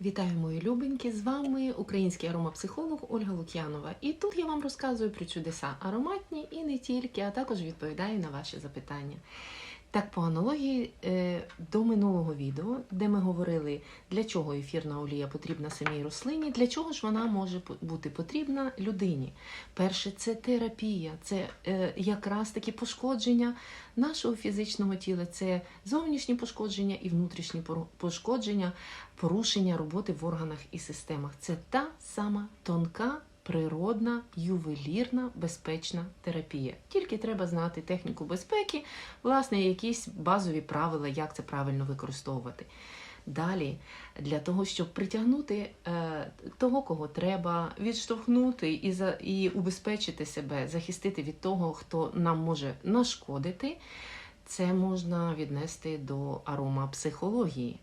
Вітаю, мої любенькі! З вами український аромапсихолог Ольга Лук'янова. І тут я вам розказую про чудеса ароматні і не тільки, а також відповідаю на ваші запитання. Так, по аналогії е, до минулого відео, де ми говорили, для чого ефірна олія потрібна самій рослині, для чого ж вона може бути потрібна людині. Перше, це терапія, це е, якраз таки пошкодження нашого фізичного тіла, це зовнішні пошкодження і внутрішні пошкодження, порушення роботи в органах і системах. Це та сама тонка. Природна, ювелірна, безпечна терапія. Тільки треба знати техніку безпеки, власне, якісь базові правила, як це правильно використовувати. Далі, для того, щоб притягнути е, того, кого треба, відштовхнути і, за, і убезпечити себе, захистити від того, хто нам може нашкодити, це можна віднести до аромапсихології.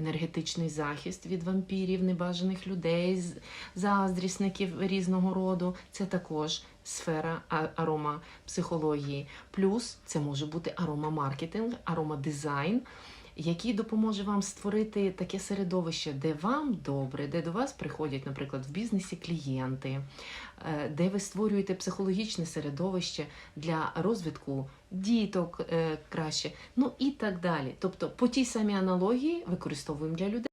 Енергетичний захист від вампірів, небажаних людей, заздрісників різного роду це також сфера арома аромапсихології. Плюс це може бути аромамаркетинг, аромадизайн, який допоможе вам створити таке середовище, де вам добре, де до вас приходять, наприклад, в бізнесі клієнти, е, де ви створюєте психологічне середовище для розвитку діток е, краще, ну і так далі. Тобто, по тій самій аналогії використовуємо для людей.